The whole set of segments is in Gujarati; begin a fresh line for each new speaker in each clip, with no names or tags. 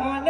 Apagar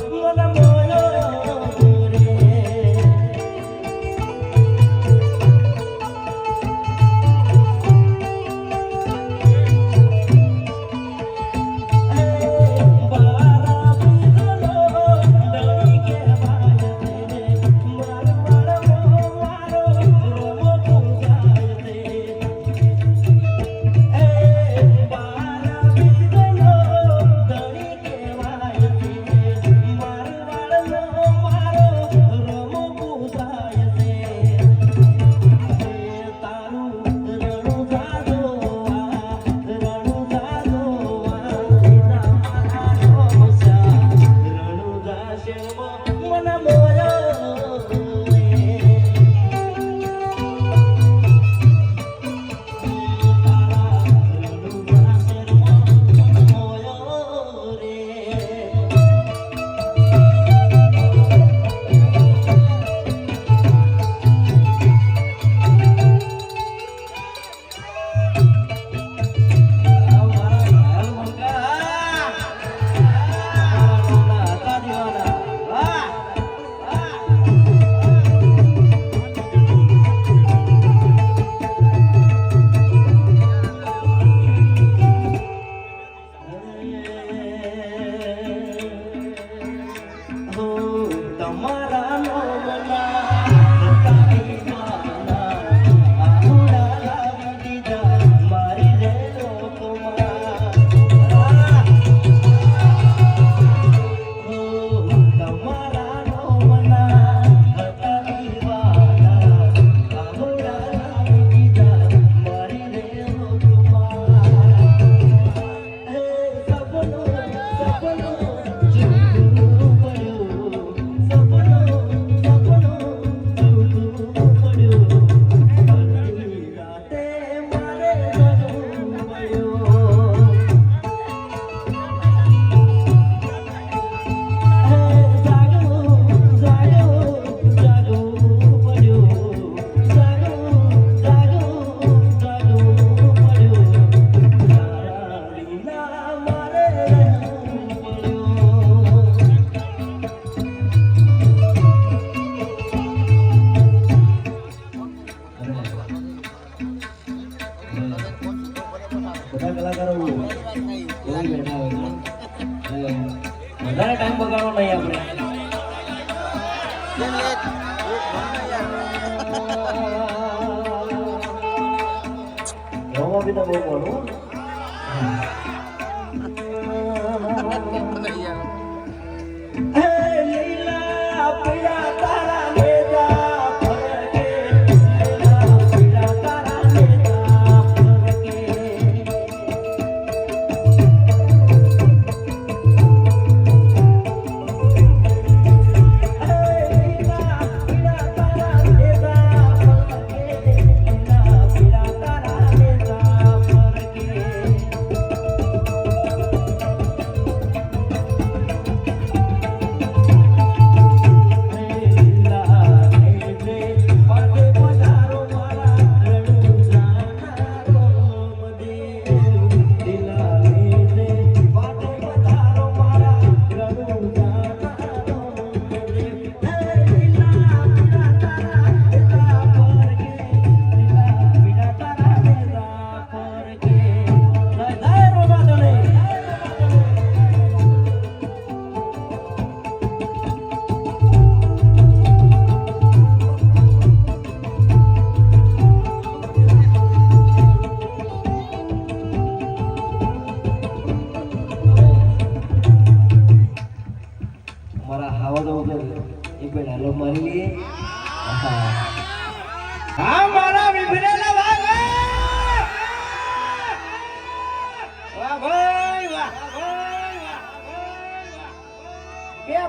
যেটা বলব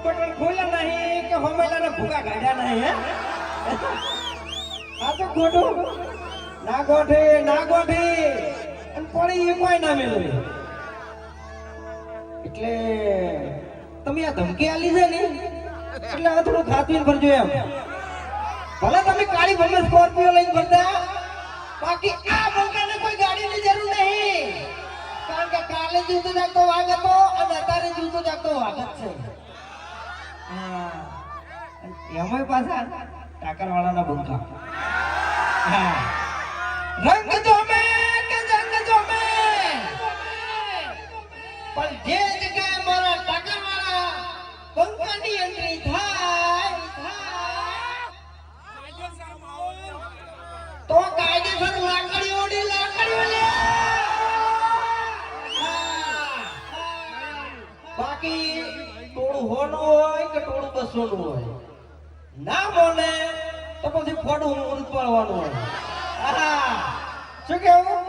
બટન ખોલ્યા નહીં કે હોમેલાના ભૂકા કાઢ્યા નહીં આ તો ખોટું ના ગોઠે ના ગોઠે. અને પણ એ કોઈ ના મેળવે એટલે તમે આ ધમકી આલી છે ને, એટલે આ થોડું ખાતું ભરજો એમ. ભલે તમે કાળી ભલે સ્કોર્પિયો લઈને ભરતા બાકી આ મોકાને કોઈ ગાડીની જરૂર નહીં. કારણ કે કાલે જૂતો જાગતો વાગ હતો અને અત્યારે જૂતો જાગતો વાગ છે. એમાંય પાછા ટાકરવાળાના બંકા રંગ જોમે કે જંગ જોમે? પણ જે જગ્યાએ મારા ટાકરવાળા બંકાની એન્ટ્રી થાય, તો કાયદેસર લાકડી ઓડી લાકડી લે. બાકી હોનું હોય કે ટોળું બસો નું હોય? ના બોલે તો પછી ફોડું મુહૂર્ત પાડવાનું હોય. શું કેવું?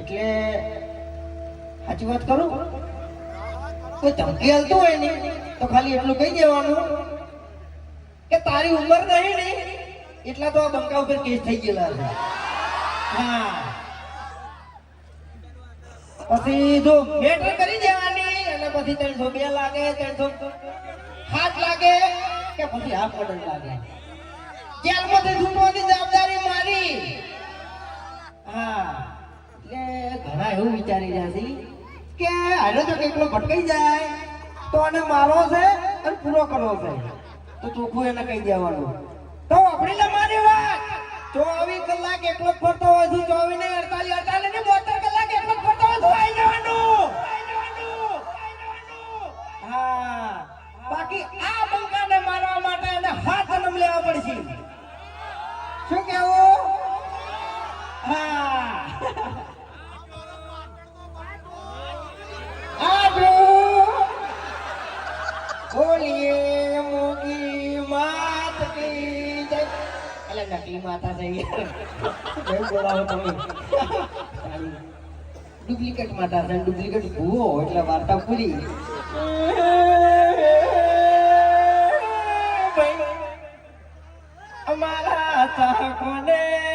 એટલે સાચી વાત કરું? કોઈ ધમકી હાલતું હોય ને તો ખાલી એટલું કહી દેવાનું કે તારી ઉંમર નહીં ને, એટલા તો આ બંકા ઉપર કેસ થઈ ગયેલા છે. હા. પછી કરી દેવાની અને પછી ત્રણસો બે લાગે સાત લાગે કે પછી હાફ લાગે. જેલમાંથી છૂટવાની જવાબદારી મારી. એટલે એવું વિચારી રહ્યા છે કે આને જો કેટલો ભટકાઈ જાય, તો આને મારો છે અને પૂરો કરવો છે. તો ચોખ્ખું એને કહી દેવાનું. તો આપણી મારી વાત. ચોવીસ કલાક એકલો જ ફરતો હોય છે, ચોવીસ ને અડતાલીસ હા બાકી આ બંકાને મારવા માટે એને હાથ નમ લેવા પડશે. શું કેવું હા. આજો બોલીએ મોગી માત એટલે નકલી માતા જઈએ યાર. બોલાવો તમે? ડુપ્લિકેટ માતા છે ડુપ્લિકેટ ભૂવો એટલે વાર્તા પૂરી અમારા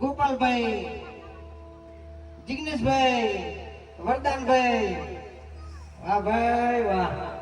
ગોપાલભાઈ જિગ્નેશભાઈ વરદાનભાઈ વાહ ભાઈ વાહ.